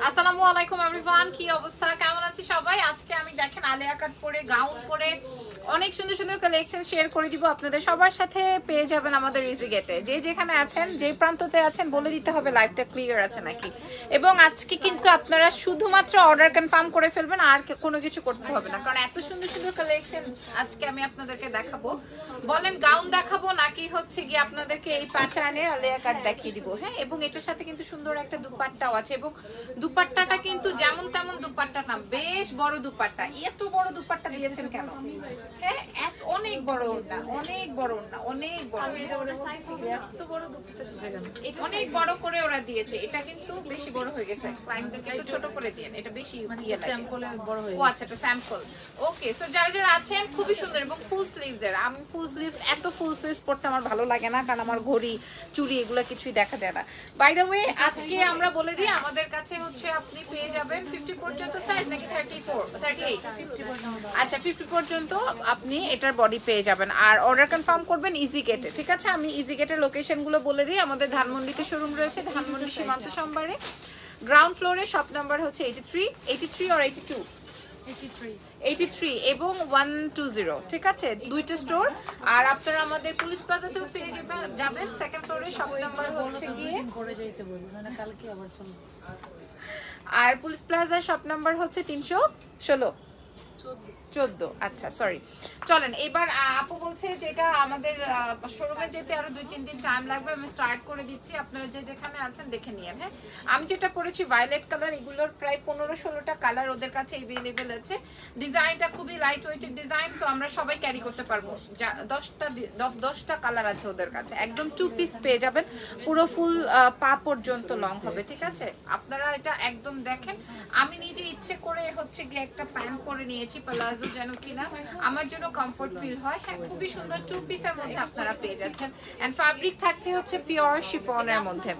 আসসালামু আলাইকুম এভরিওয়ান কি অবস্থা? কেমন আছি সবাই? আজকে আমি দেখেন আলিয়া কাট পরে গাউন পরে অনেক সুন্দর সুন্দর কালেকশন শেয়ার করে দিব আপনাদের। সবার সাথে পেয়ে যাবেন আমাদের ইজি গেটে যে যেখানে আছেন, যে প্রান্ততে আছেন, বলে দিতে হবে লাইভটা ক্লিয়ার আছে নাকি? এবং আজকে কিন্তু আপনারা শুধুমাত্র অর্ডার কনফার্ম করে ফেলবেন, আর কোনো কিছু করতে হবে না। কারণ এত সুন্দর সুন্দর কালেকশন আজকে আমি আপনাদেরকে দেখাবো। বলেন গাউন দেখাবো, নাকি হচ্ছে গিয়ে আপনাদেরকে এই প্যাটার্নের আলিয়া কাট দেখিয়ে দিব? হ্যাঁ এবং এটার সাথে কিন্তু সুন্দর একটা দুপাট্টাও আছে। এবং দুপাট্টাটা কিন্তু যেমন তেমন দুপাট্টা না, বেশ বড় দুপাট্টা। এত বড় দুপাট্টা দিয়েছেন কেন? হ্যাঁ অনেক বড় ওড়না অনেক বড় ওড়না অনেক বড় অনেক বড় করে ওরা দিয়েছে এটা কিন্তু বেশি বড় হয়ে গেছে। একটু ছোট করে দিয়েন এটা বেশি ইয়ে লাগে। ও আচ্ছা এটা স্যাম্পল ওকে সো যারা যারা আছেন খুবই সুন্দর এবং ফুল স্লিভস এর। আমি ফুল স্লিভস এত ফুল স্লিভস পড়তে আমার ভালো লাগে না কারণ আমার ঘড়ি চুড়ি এগুলো কিছুই দেখা যায় না। বাই দ্য ওয়ে আজকে আমরা বলে দিই আমাদের কাছে হচ্ছে আপনি পেয়ে যাবেন 50 পর্যন্ত সাইজ নাকি 34 38 আচ্ছা 50 পর্যন্ত আপনি এটার বডি পেয়ে যাবেন। আর অর্ডার কনফার্ম করবেন ইজি গেটে ঠিক আছে? আমি ইজি গেটের লোকেশনগুলো বলে দিই। আমাদের ধানমন্ডিতে শোরুম রয়েছে ধানমন্ডি সীমান্ত সম্বারে। গ্রাউন্ড ফ্লোরে শপ নাম্বার হচ্ছে 83 83 অর 82 83 এবং 120 ঠিক আছে? দুইটা স্টোর আর আপনারা আমাদের পুলিশ প্লাজাতেও পেয়ে যাবেন- সেকেন্ড ফ্লোরে শপ নাম্বার হচ্ছে গিয়ে বলব না কালকে আবার চলো। আর পুলিশ প্লাজা শপ নাম্বার হচ্ছে তিনশো ষোলো। চোদ্দ। আচ্ছা সরি চলেন, এবার আপু বলছে যেটা আমাদের শোরুমে যেতে আরও দুই, তিন দিন টাইম লাগবে, আমি স্টার্ট করে দিচ্ছি। আপনারা যে যেখানে আছেন দেখে নিয়েন হ্যাঁ? আমি যেটা পরেছি ভায়োলেট কালার এগুলোর প্রায় পনেরো, ষোলোটা কালার ওদের কাছে এভেলেবেল আছে। ডিজাইনটা খুবই লাইট ওয়েটের ডিজাইন সো আমরা সবাই ক্যারি করতে পারব। দশটা, দশ, দশটা কালার আছে ওদের কাছে। একদম টু পিস পেয়ে যাবেন। পুরো ফুল পা পর্যন্ত লং হবে, ঠিক আছে? আপনারা এটা একদম দেখেন। আমি নিজে ইচ্ছে করে হচ্ছে গিয়ে একটা প্যান্ট পরে নিয়েছি প্লাজো যেন কিনা আমার জন্য কমফোর্ট ফিল হয়। হ্যাঁ খুবই সুন্দর টু পিসের মধ্যে আপনারা পেয়ে যাচ্ছেন। এন্ড ফ্যাব্রিক থাকছে হচ্ছে পিওর শিফনের মধ্যে।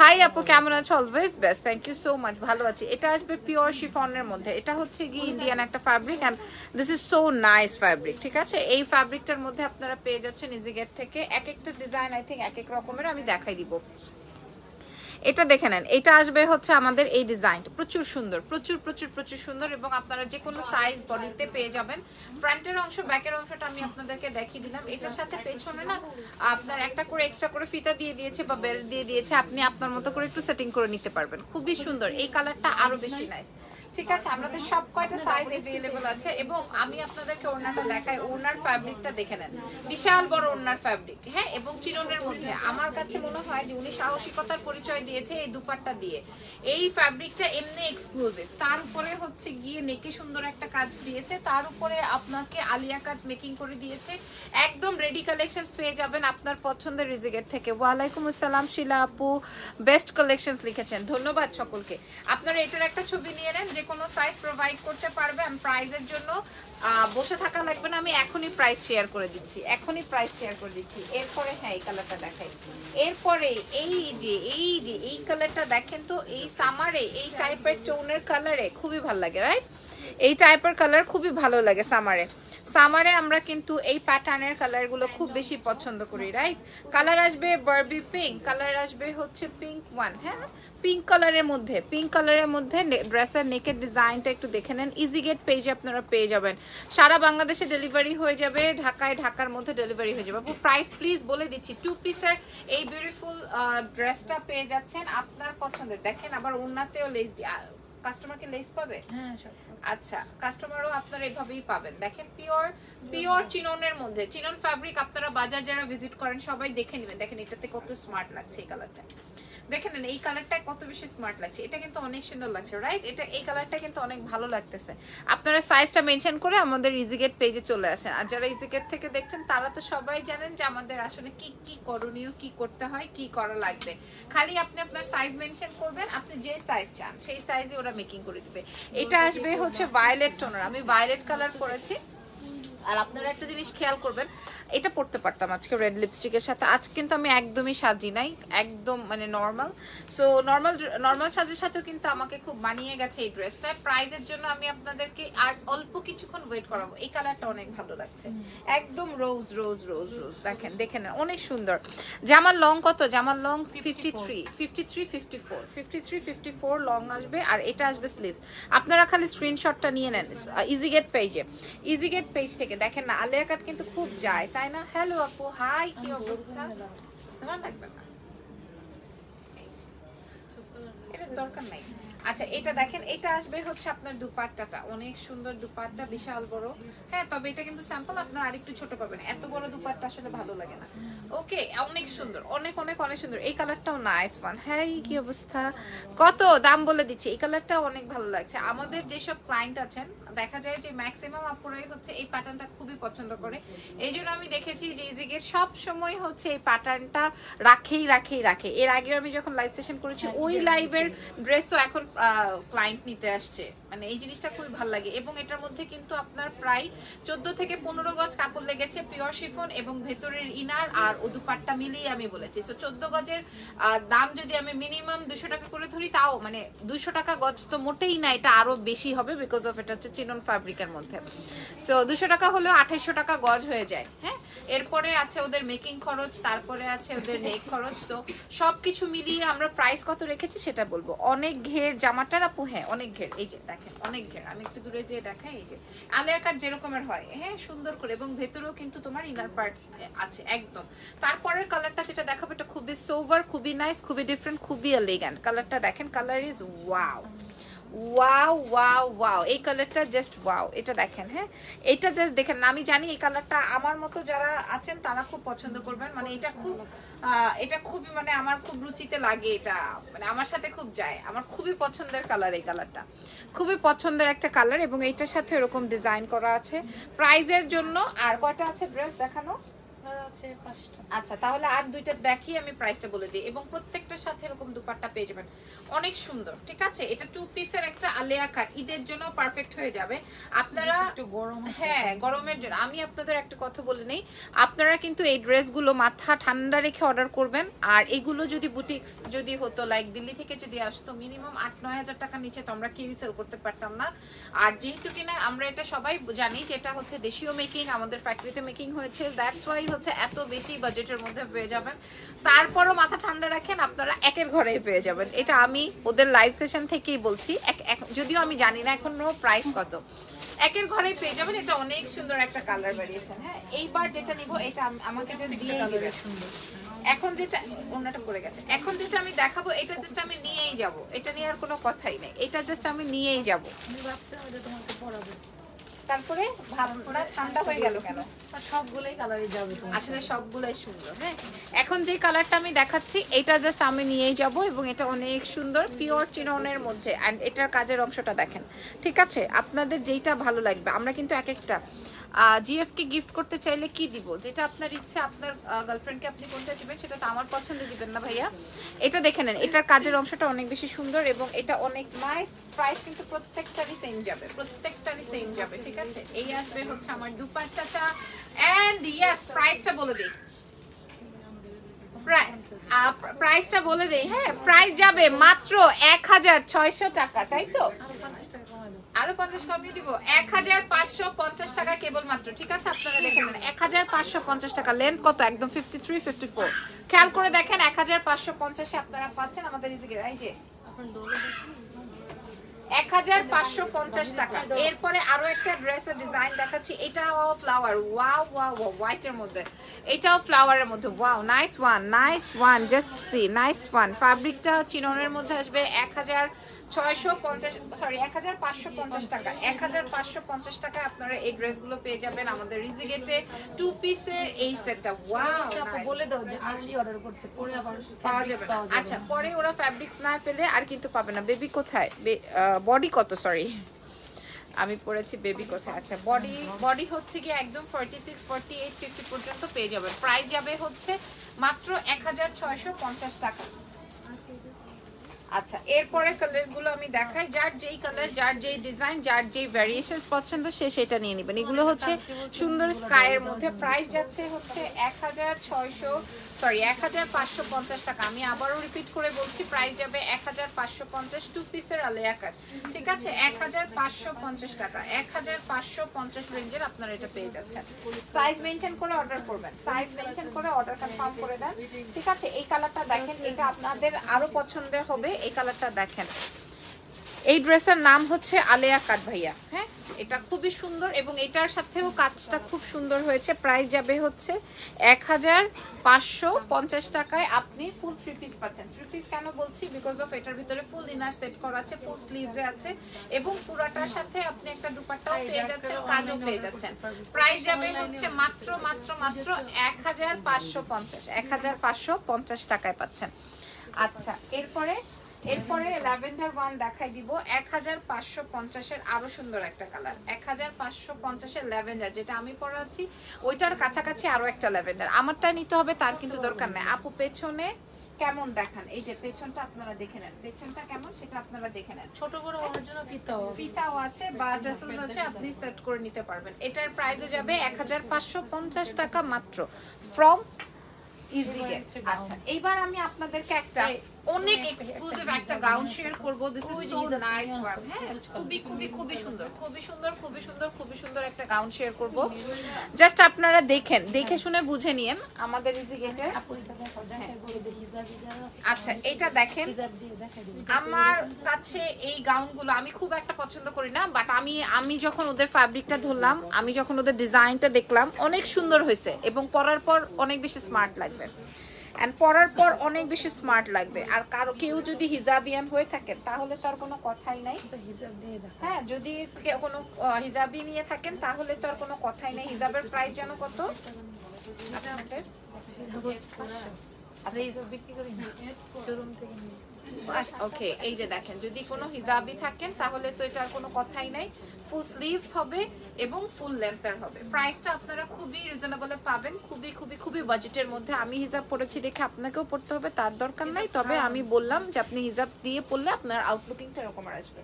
হাই আপু, কেমন আছো? Always best thank you so much ভালো আছি। এটা আসবে পিওর শিফনের মধ্যে। এটা হচ্ছে গিয়ে ইন্ডিয়ান একটা fabric and this is so nice fabric ঠিক আছে? এই ফ্যাব্রিকটার মধ্যে আপনারা পেয়ে যাচ্ছেন ইজি গেট থেকে। এক একটা ডিজাইন আই থিঙ্ক এক এক রকমের আমি দেখাই দিব। এটা দেখে নেন। এটা আসবে হচ্ছে আমাদের এই ডিজাইনটা। প্রচুর সুন্দর, প্রচুর প্রচুর প্রচুর সুন্দর এবং আপনারা যে কোনো সাইজ বডিতে পেয়ে যাবেন। ফ্রন্টের অংশ ব্যাকের অংশটা আমি আপনাদেরকে দেখিয়ে দিলাম। এটার সাথে পেছনে না আপনার একটা করে এক্সট্রা করে ফিতা দিয়ে দিয়েছে বা বেল্ট দিয়ে দিয়েছে। আপনি আপনার মতো করে একটু সেটিং করে নিতে পারবেন। খুবই সুন্দর। এই কালারটা আরও বেশি নাইস ঠিক আছে, আমাদের সব কয়টা সাইজ এভেলেবল আছে এবং আমি আপনাদেরকে ওড়নাটা দেখাই, ওড়নার ফ্যাব্রিকটা দেখে নেন। বিশাল বড় ওড়নার ফ্যাব্রিক হ্যাঁ? এবং চিরনের মধ্যে। আমার কাছে মনে হয় যে উনি সাহসিকতার পরিচয় দিয়েছে এই দুপাট্টা দিয়ে। এই ফ্যাব্রিকটা এমনি এক্সক্লুসিভ তার উপরে হচ্ছে গিয়ে নেকে সুন্দর একটা কাজ দিয়েছে। তার উপরে আপনাকে আলিয়া কাট মেকিং করে দিয়েছে। একদম রেডি কালেকশনস পেয়ে যাবেন আপনার পছন্দের রিজিগেট থেকে। ওয়ালাইকুম আসসালাম, শিলা আপু। বেস্ট কালেকশনস লিখেছেন। ধন্যবাদ সকলকে। আপনারা এটার একটা ছবি নিয়ে নেন, যে কোনো সাইজ প্রোভাইড করতে পারবেন প্রাইজের জন্য বসে থাকা লাগবে না। আমি এখনই প্রাইস শেয়ার করে দিচ্ছি, এখনই প্রাইস শেয়ার করে দিচ্ছি। এরপরে হ্যাঁ এই কালারটা দেখাই। এরপরে, এই যে এই যে, এই কালারটা দেখেন তো, এই সামারে এই টাইপের টোনের কালারে খুবই ভালো লাগে রাইট এই টাইপের কালার খুবই ভালো লাগে সামারে সামারে আমরা কিন্তু এই প্যাটার্নের কালারগুলো খুব বেশি পছন্দ করি রাইট কালার আসবে বারবি পিঙ্ক কালার আসবে হচ্ছে পিঙ্ক ওয়ান হ্যাঁ? পিঙ্ক কালারের মধ্যে পিঙ্ক কালারের মধ্যে ড্রেসের নেকের ডিজাইনটা একটু দেখে নেন। ইজি গেট পেজে আপনারা পেয়ে যাবেন। সারা বাংলাদেশে ডেলিভারি হয়ে যাবে, ঢাকায়, ঢাকার মধ্যে ডেলিভারি হয়ে যাবে। প্রাইস প্লিজ বলে দিচ্ছি টু পিসের এই বিউটিফুল ড্রেসটা পেয়ে যাচ্ছেন আপনার পছন্দের। দেখেন আবার ওনাতেও লেস কাস্টমারকে লেস পাবে? হ্যাঁ আচ্ছা কাস্টমারও আপনারা এভাবেই পাবেন। দেখেন পিওর পিওর চিননের মধ্যে চিনন ফ্যাব্রিক আপনারা বাজার যারা ভিজিট করেন সবাই দেখে নেবেন। দেখেন এটাতে কত স্মার্ট লাগছে এই কালারটা দেখে নেন এই কালারটা কত বেশি স্মার্ট লাগছে। এটা কিন্তু অনেক সুন্দর লাগছে রাইট এটা, এই কালারটা কিন্তু অনেক ভালো লাগতেছে। আপনারা সাইজটা মেনশন করে আমাদের ইজিগেট পেজে চলে আসেন। আর যারা ইজিগেট থেকে দেখছেন, তারা তো সবাই জানেন যে আমাদের আসলে কি কি করণীয়, কি করতে হয়, কি করা লাগবে। খালি আপনি আপনার সাইজ মেনশন করবেন, আপনি যে সাইজ চান, সেই সাইজে ওরা মেকিং করে দিবে। এটা আসবে হচ্ছে ভায়োলেট টোনার আমি ভায়োলেট কালার করেছি। আর আপনারা একটা জিনিস খেয়াল করবেন এটা পড়তে পারতাম আজকে রেড লিপস্টিকের সাথে। আজ কিন্তু আমি একদমই সাজি নাই, একদম মানে নর্মাল সো নর্মাল নর্মাল সাজের সাথেও কিন্তু আমাকে খুব মানিয়ে গেছে এই ড্রেসটা প্রাইজের জন্য আমি আপনাদেরকে আর অল্প কিছুক্ষণ ওয়েট করাবো। এই কালারটা অনেক ভালো লাগছে। একদম রোজ রোজ রোজ রোজ দেখেন, দেখে নেন, অনেক সুন্দর। জামার লং কত? জামার long fifty three fifty three fifty four fifty three fifty four long আসবে আর এটা আসবে স্লিভস আপনারা খালি স্ক্রিনশটটা নিয়ে নেন। ইজি গেট পেজে ইজি গেট পেজ থেকে দেখেন না, আলিয়া কাট কিন্তু খুব যায়। তাই না? হ্যালো আপু হাই কি অবস্থা? তোমার লাগবে না? দরকার নাই। আচ্ছা এটা দেখেন, এটা আসবে হচ্ছে আপনার দুপাট্টাটা। অনেক সুন্দর বিশাল বড়। হ্যাঁ তবে এটা কিন্তু স্যাম্পল ছোট পাবেন। এত বড় দুপাট্টা আসলে ভালো লাগে না। ওকে অনেক সুন্দর, অনেক অনেক অনেক সুন্দর। এই কালারটাও হ্যাঁ কি অবস্থা? কত দাম বলে দিচ্ছি। এই কালারটাও অনেক ভালো লাগছে। আমাদের যেসব ক্লায়েন্ট আছেন দেখা যায় যে ম্যাক্সিমাম আপুরাই হচ্ছে এই প্যাটার্নটা খুবই পছন্দ করে। এই জন্য আমি দেখেছি যে ইজিগের সব সময় হচ্ছে এই প্যাটার্নটা রাখেই রাখেই রাখে। এর আগে আমি যখন লাইভ সেশন করেছি ওই লাইভের ড্রেসও এখন ক্লায়েন্ট নিতে আসছে। মানে এই জিনিসটা খুবই ভালো লাগে। এবং এটার মধ্যে কিন্তু আপনার প্রায় চোদ্দ থেকে পনেরো গজ কাপড় লেগেছে পিওর শিফন এবং ভেতরের ইনার আর ও দুপাট্টা মিলিয়ে আমি বলেছি। তো চোদ্দ গজের দাম যদি আমি মিনিমাম দুশো টাকা করে ধরি তাও মানে দুশো টাকা গজ তো মোটেই না এটা আরও বেশি হবে বিকজ অফ এটা হচ্ছে চিনন ফ্যাব্রিকের মধ্যে। সো দুশো টাকা হলেও আঠাইশশো টাকা গজ হয়ে যায় হ্যাঁ? এরপরে আছে ওদের মেকিং খরচ, তারপরে আছে ওদের নেক খরচ। সো সবকিছু মিলিয়ে আমরা প্রাইস কত রেখেছি সেটা বলব। অনেক ঘের জামাটার আপু হ্যাঁ অনেক ঘের। এই যে দেখেন, অনেক ঘের। আমি একটু দূরে যেয়ে দেখাই, এই যে আলিয়া কাট যেরকমের হয় হ্যাঁ সুন্দর করে। এবং ভেতরেও কিন্তু তোমার ইনার পার্ট আছে, একদম। তারপরের কালারটা যেটা দেখাবো, এটা খুবই সোভার খুবই নাইস খুবই ডিফারেন্ট খুবই এলিগ্যান্ট কালারটা দেখেন colour is wow wow wow wow এই কালারটা জাস্ট ওয়াও এটা দেখেন হ্যাঁ? এটা জাস্ট দেখেন, আমি জানি এই কালারটা আমার মতো যারা আছেন, তারা খুব পছন্দ করবেন। মানে এটা খুব এটা খুবই মানে আমার খুব রুচিতে লাগে এটা। মানে আমার সাথে খুব যায়। আমার খুবই পছন্দের কালার এই কালারটা খুবই পছন্দের একটা কালার এবং এইটার সাথে এরকম ডিজাইন করা আছে। প্রাইজের জন্য আর কয়টা আছে ড্রেস দেখানো? আচ্ছা তাহলে আর দুইটা দেখি আমি প্রাইসটা বলে দিই এবং প্রত্যেকটার সাথে এরকম দুপাট্টা পেয়ে যাবেন। অনেক সুন্দর ঠিক আছে? এটা টু পিসের একটা আলেয়া কাট ঈদের জন্য পারফেক্ট হয়ে যাবে। আপনারা একটু গরম হ্যাঁ গরমের জন্য। আমি আপনাদের একটা কথা বলে নেই। আপনারা কিন্তু এই ড্রেসগুলো মাথা ঠান্ডা রেখে অর্ডার করবেন। আর এগুলো যদি বুটিক্স যদি হতো লাইক দিল্লি থেকে যদি আসতো মিনিমাম আট নয় হাজার টাকার নিচে তো আমরা কেউই সেল করতে পারতাম না। আর যেহেতু কিনা আমরা এটা সবাই জানি যে এটা হচ্ছে দেশীয় মেকিং আমাদের ফ্যাক্টরিতে মেকিং হয়েছে। দ্যাটস ওয়াই হচ্ছে এত বেশি বাজেটের মধ্যে পেয়ে যাবেন। তারপরও মাথা ঠান্ডা রাখেন আপনারা একের ঘরেই পেয়ে যাবেন। এটা আমি ওদের লাইভ সেশন থেকেই বলছি। যদিও আমি জানি না এখনও প্রাইস কত। একের ঘরেই পেয়ে যাবেন। এটা অনেক সুন্দর একটা কালার ভ্যারিয়েশন হ্যাঁ এইবার যেটা নিব এটা আম- আমাকে দিয়ে সুন্দর। এখন যেটা অন্যটা পড়ে গেছে। এখন যেটা আমি দেখাবো এটা জাস্ট আমি নিয়েই যাব। এটা নিয়ে আর কোনো কথাই নেই। এটা জাস্ট আমি নিয়েই যাব। আমি ভাবছিলাম যে তোমাকে পড়াবো। তারপরে ঠান্ডা হয়ে গেল কেন? সবগুলোই কালারই যাবে আসলে সবগুলোই সুন্দর হ্যাঁ? এখন যে কালারটা আমি দেখাচ্ছি এটা জাস্ট আমি নিয়েই যাব এবং এটা অনেক সুন্দর পিওর চিননের মধ্যে। অ্যান্ড এটার কাজের অংশটা দেখেন ঠিক আছে? আপনাদের যেইটা ভালো লাগবে আমরা কিন্তু এক একটা জিএফ কে গিফট করতে চাইলে কি দিব? যেটা আপনার ইচ্ছে, আপনার গার্লফ্রেন্ডকে আপনি কোনটা দিবেন সেটা তো আমার পছন্দ, দিবেন না ভাইয়া। এটা দেখে নেন, এটার কাজের অংশটা অনেক বেশি সুন্দর এবং এটা অনেক নাইস প্রাইস কিন্তু প্রত্যেকটারই সেম যাবে, প্রত্যেকটারই সেম যাবে, ঠিক আছে? এই আসবে হচ্ছে আমার দুপাট্টাটা। এন্ড ইয়াস প্রাইসটা বলে দিই। প্রাইসটা বলে দেই হ্যাঁ প্রাইস যাবে মাত্র এক হাজার ছয়শো টাকা, তাই তো? আরও পঞ্চাশ কমিয়ে দিব। এক হাজার পাঁচশো পঞ্চাশ টাকা কেবল মাত্র, ঠিক আছে? আপনারা দেখে নেন, এক হাজার পাঁচশো পঞ্চাশ টাকা লেন্থ কত? একদম ফিফটি থ্রি ফিফটি ফোর খেয়াল করে দেখেন, এক হাজার পাঁচশো পঞ্চাশে আপনারা পাচ্ছেন আমাদের ইজিকে এই যে। এক হাজার পাঁচশো পঞ্চাশ টাকা। এরপরে আরও একটা ড্রেসের ডিজাইন দেখাচ্ছি। এটাও ফ্লাওয়ার ওয়াও ওয়াও হোয়াইটের মধ্যে। এটাও ফ্লাওয়ারের মধ্যে। Wow nice one nice one just see nice one ফ্যাব্রিকটা চিননের মধ্যে আসবে। এক হাজার ছয়শো পঞ্চাশ সরি এক হাজার পাঁচশো পঞ্চাশ টাকা। এক হাজার পাঁচশো পঞ্চাশ টাকায় আপনারা এই ড্রেসগুলো পেয়ে যাবেন আমাদের রিজিগেটে টু পিসের এই সেটটা। ওয়াও আচ্ছা, বলে দাও যে আর্লি অর্ডার করতে পরে আবার পাওয়া যাবে। আচ্ছা পরে ওরা ফ্যাব্রিক্স না পেলে আর কিন্তু পাবে না। বেবি কোথায়? বডি কত? সরি আমি পড়েছি বেবি কোথায়? আচ্ছা বডি বডি হচ্ছে কি একদম forty six forty eight fifty পর্যন্ত পেয়ে যাবেন। প্রাইস যাবে হচ্ছে মাত্র এক হাজার ছয়শো পঞ্চাশ টাকা। আচ্ছা এরপরে কালারগুলো আমি দেখাই। যার যেই কালার যার যেই ডিজাইন যার যেই ভ্যারিয়েশন পছন্দ, সে সেটা নিয়ে নেবেন। এগুলো হচ্ছে সুন্দর স্কাই এর মধ্যে। প্রাইস যাচ্ছে হচ্ছে এক হাজার ছয়শো সরি এক হাজার পাঁচশো পঞ্চাশ টাকা। আমি আবারও রিপিট করে বলছি প্রাইস যাবে এক হাজার পাঁচশো পঞ্চাশ টু পিসের আলেয়া কাট ঠিক আছে? এক হাজার পাঁচশো পঞ্চাশ টাকা। এক হাজার পাঁচশো পঞ্চাশ রেঞ্জের আপনারা এটা পেয়ে যাচ্ছেন। সাইজ মেনশন করে অর্ডার করবেন। সাইজ মেনশন করে অর্ডার কনফার্ম করে দেন। ঠিক আছে? এই কালারটা দেখেন, এটা আপনাদের আরও পছন্দের হবে। এই কালারটা দেখেন। এই ড্রেসের নাম হচ্ছে আলেয়া কাট ভাইয়া হ্যাঁ? এটা খুবই সুন্দর এবং এটার সাথেও কাজটা খুব সুন্দর হয়েছে। প্রাইস যাবে হচ্ছে এক হাজার পাঁচশো পঞ্চাশ টাকায়। আপনি ফুল থ্রি পিস পাচ্ছেন। থ্রি পিস কেন বলছি? বিকজ অফ এটার ভিতরে ফুল ইনার সেট করা আছে ফুল স্লিভসে আছে এবং পুরাটার সাথে আপনি একটা দুপাট্টাও পেয়ে যাচ্ছেন কাজও পেয়ে যাচ্ছেন। প্রাইস যাবে হচ্ছে মাত্র মাত্র মাত্র এক হাজার পাঁচশো পঞ্চাশ এক হাজার পাঁচশো পঞ্চাশ টাকায় পাচ্ছেন। আচ্ছা এরপরে এরপরে ল্যাভেন্ডার ওয়ান দেখাই দিব। এক হাজার পাঁচশো পঞ্চাশের আরও সুন্দর একটা কালার। এক হাজার পাঁচশো পঞ্চাশের ল্যাভেন্ডার যেটা আমি পরাচ্ছি ওইটার কাছাকাছি আরও একটা ল্যাভেন্ডার। আমারটা নিতে হবে তার কিন্তু দরকার নেই। আপু পেছনে কেমন দেখান? এই যে পেছনটা আপনারা দেখে নেন। পেছনটা কেমন সেটা আপনারা দেখে নেন। ছোট বড় হওয়ার জন্য ফিতাও ফিতাও আছে বা টাসেলস আছে আপনি সেট করে নিতে পারবেন। এটার প্রাইসে যাবে এক হাজার পাঁচশো পঞ্চাশ টাকা মাত্র। ফ্রম ইজি আচ্ছা এইবার আমি আপনাদেরকে একটা অনেক এক্সক্লুসিভ একটা গাউন শেয়ার করব। This is so nice one হ্যাঁ খুবই খুবই খুবই সুন্দর খুবই সুন্দর খুবই সুন্দর খুবই সুন্দর একটা গাউন শেয়ার করব। জাস্ট আপনারা দেখেন দেখে শুনে বুঝে নিয়েন আমাদের ইজি গেটের যারা আছে, আচ্ছা এটা দেখেন। আমার কাছে এই গাউনগুলো আমি খুব একটা পছন্দ করি না বাট আমি আমি যখন ওদের ফ্যাব্রিকটা ধরলাম আমি যখন ওদের ডিজাইনটা দেখলাম অনেক সুন্দর হয়েছে এবং পরার পর অনেক বেশি স্মার্ট লাগবে। অ্যান্ড পরার পর অনেক বেশি স্মার্ট লাগবে। আর কারও কেউ যদি হিজাবিয়ান হয়ে থাকেন তাহলে তো আর কোনো কথাই নাই। হ্যাঁ যদি কোনো হিজাবি নিয়ে থাকেন তাহলে তো আর কোনো কথাই নাই। হিজাবের প্রাইস যেন কত? আপনাদের? আচ্ছা হিজাব বিক্রি করি না শোরুম থেকে নিয়ে ওকে এই যে দেখেন যদি কোনো হিজাবি থাকেন তাহলে তো এটার কোনো কথাই নাই। ফুল স্লিভস হবে এবং ফুল লেন্থের হবে। প্রাইসটা আপনারা খুবই রিজনেবলে পাবেন। খুবই খুবই খুবই বাজেটের মধ্যে আমি হিজাব পরেছি দেখে আপনাকেও পড়তে হবে তার দরকার নাই। তবে আমি বললাম যে আপনি হিজাব দিয়ে পড়লে আপনার আউটলুকিংটা এরকম আর আসবে।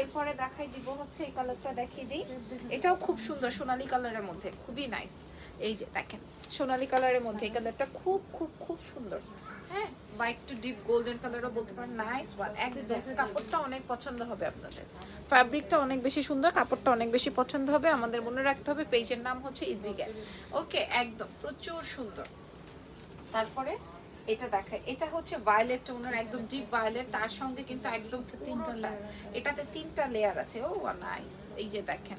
এরপরে দেখাই দিব হচ্ছে এই কালারটা দেখিয়ে দিই। এটাও খুব সুন্দর সোনালী কালারের মধ্যে খুবই নাইস এই যে দেখেন, সোনালী কালারের মধ্যে এই কালারটা খুব খুব খুব সুন্দর। হ্যাঁ ডিপ গোল্ডেন কালারও বলতে পারেন নাইস কাপড়টা অনেক পছন্দ হবে আপনাদের। ফ্যাব্রিকটা অনেক বেশি সুন্দর, কাপড়টা অনেক বেশি পছন্দ হবে, আমাদের মনে রাখতে হবে পেজের নাম হচ্ছে ওকে একদম, প্রচুর সুন্দর। তারপরে এটা এটা হচ্ছে একদম ডিপ ভায়োলেট তার সঙ্গে কিন্তু একদম তিনটা এটাতে তিনটা লেয়ার আছে। ও নাইস এই যে দেখেন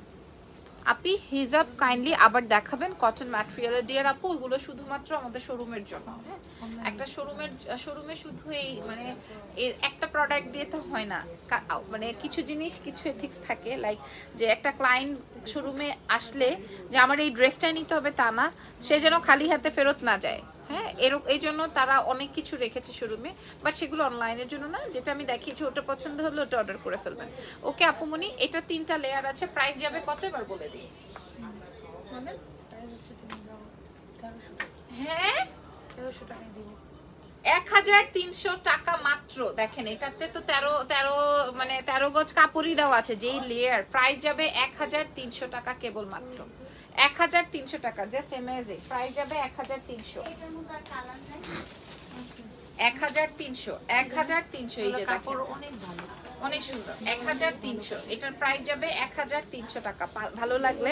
আপনি হিজাব কাইন্ডলি আবার দেখাবেন কটন ম্যাটেরিয়ালের ডিয়ার আপু ওগুলো শুধুমাত্র আমাদের শোরুমের জন্য হ্যাঁ? একটা শোরুমের শোরুমে শুধু এই মানে এর একটা প্রোডাক্ট দিয়ে তো হয় না। মানে কিছু জিনিস কিছু এথিক্স থাকে লাইক যে একটা ক্লায়েন্ট শোরুমে আসলে যে আমার এই ড্রেসটাই নিতে হবে তা না সে যেন খালি হাতে ফেরত না যায়। হ্যাঁ এরকম এই জন্য তারা অনেক কিছু রেখেছে শোরুমে বাট সেগুলো অনলাইনের জন্য না যেটা আমি দেখিয়েছি ওটা পছন্দ হলে ওটা অর্ডার করে ফেলবেন। ওকে আপুমনি এটা তিনটা লেয়ার আছে প্রাইস যাবে কত এবার বলে দিই তেরোশো। হ্যাঁ? তেরোশো দিব। এক হাজার তিনশো টাকা মাত্র। দেখেন এটাতে তো তেরো তেরো মানে তেরো গজ কাপড়ই দেওয়া আছে যেই লেয়ার প্রাইস যাবে এক হাজার তিনশো টাকা কেবল মাত্র। এক হাজার তিনশো টাকা জাস্ট এমএজে প্রাইস যাবে এক হাজার তিনশো। এক হাজার তিনশো এক হাজার তিনশো এই যে কাপড় অনেক ভালো। অনেক সুন্দর। এক হাজার তিনশো। এটার প্রাইস যাবে এক হাজার তিনশো টাকা। ভালো লাগলে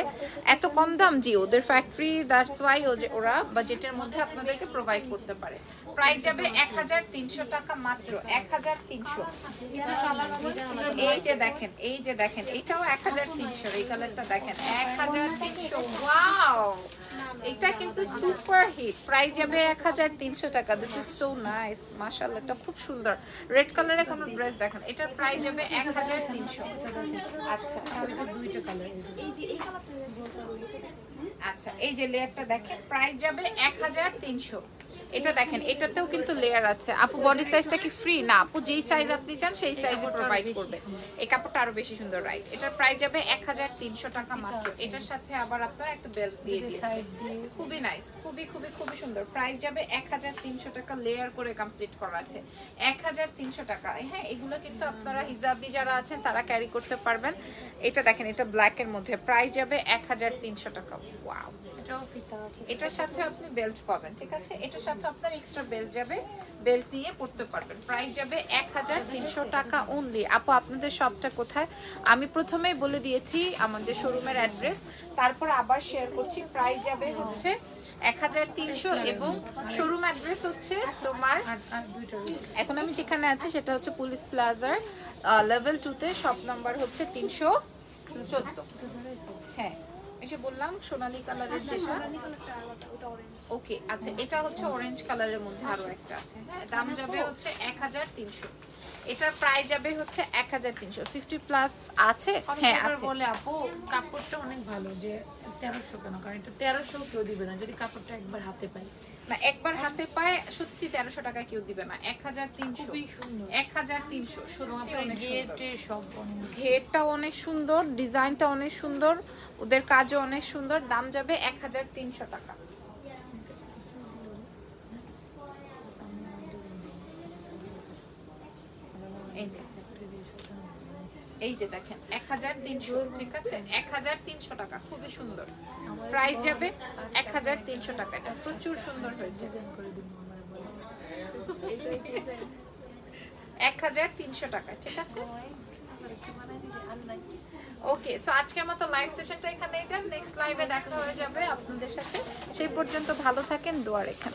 এত কম দাম? জি, ওদের ফ্যাক্টরি দ্যাটস ওয়াই ওরা বাজেটের মধ্যে আপনাদেরকে প্রোভাইড করতে পারে। প্রাইস যাবে এক তিনশো টাকা মাত্র। এক হাজার তিনশো। এই যে দেখেন, এই যে দেখেন, এটাও এক হাজার তিনশো। এই কালারটা দেখেন, এক হাজার তিনশো। ওয়াও এটা কিন্তু সুপার হিট প্রাইস যাবে এক হাজার তিনশো টাকা। দিস ইজ সো নাইস মাশাআল্লাহ, এটা খুব সুন্দর। রেড কালারের কোনো ড্রেস দেখেন। এটার প্রাইস যাবে এক হাজার তিনশো। আচ্ছা দুইটা কালার আচ্ছা এই যে লেয়ারটা দেখেন প্রাইস যাবে এক হাজার তিনশো। এটা দেখেন এটাতেও কিন্তু লেয়ার আছে। আপু বডি সাইজটা কি ফ্রি না আপু যেই সাইজ আপনি চান সেই সাইজে প্রোভাইড করবে। এই কাপড়টা আরও বেশি সুন্দর রাইট এটার প্রাইস যাবে এক হাজার তিনশো টাকা মাত্র। এটার সাথে আবার আপনার একটা বেল্ট দিয়ে দিয়েছে। খুবই নাইস খুবই খুবই খুবই সুন্দর। প্রাইস যাবে এক হাজার তিনশো টাকা লেয়ার করে কমপ্লিট করা আছে। এক হাজার তিনশো টাকা। হ্যাঁ এগুলো কিন্তু আপনারা হিজাবি যারা আছেন তারা ক্যারি করতে পারবেন। এটা দেখেন এটা ব্ল্যাক এর মধ্যে। প্রাইস যাবে এক হাজার তিনশো টাকা। ওয়াও এটার সাথে আপনি বেল্ট পাবেন, ঠিক আছে? এটার সাথে আপনার এক্সট্রা বেল্ট যাবে বেল্ট নিয়ে পড়তে পারবেন। প্রাইস যাবে এক হাজার তিনশো টাকা অনলি আপু, আপনাদের শপটা কোথায়? আমি প্রথমেই বলে দিয়েছি আমাদের শোরুমের অ্যাড্রেস তারপর আবার শেয়ার করছি। প্রাইস যাবে হচ্ছে এক হাজার তিনশো এবং শোরুম অ্যাড্রেস হচ্ছে তোমার এখন আমি যেখানে আছি, সেটা হচ্ছে পুলিশ প্লাজার লেভেল টুতে শপ নাম্বার হচ্ছে তিনশো চোদ্দ। হ্যাঁ। এই যে বললাম সোনালী কালারের যেটা। ওকে আচ্ছা এটা হচ্ছে অরেঞ্জ কালারের মধ্যে আরও একটা আছে। হ্যাঁ দাম যাবে হচ্ছে এক হাজার তিনশো। এটার প্রাইস যাবে হচ্ছে এক হাজার তিনশো। ফিফটি প্লাস আছে? হ্যাঁ হ্যাঁ আছে। বলে আপু কাপড়টা অনেক ভালো যে তেরোশো কেন? কারণ এটা তেরোশো কেউ দিবে না যদি কাপড়টা একবার হাতে পাই না একবার হাতে পায় সত্যি তেরোশো টাকা কেউ দিবে না। এক হাজার তিনশো। এক হাজার তিনশো সত্যি ঘেরটা অনেক সুন্দর ডিজাইনটা অনেক সুন্দর ওদের কাজও অনেক সুন্দর দাম যাবে এক হাজার তিনশো টাকা। এই যে। এই যে দেখেন, এক হাজার তিনশো, ঠিক আছে? এক হাজার তিনশো টাকা, খুবই সুন্দর। প্রাইস যাবে এক হাজার তিনশো টাকা, এটা প্রচুর সুন্দর হয়েছে। এক হাজার তিনশো টাকা, ঠিক আছে? ওকে সো আজকের মতো লাইভ সেশনটা এখানেই যান নেক্সট লাইভে দেখা হয়ে যাবে আপনাদের সাথে। সেই পর্যন্ত ভালো থাকেন, দোয়া রেখেন।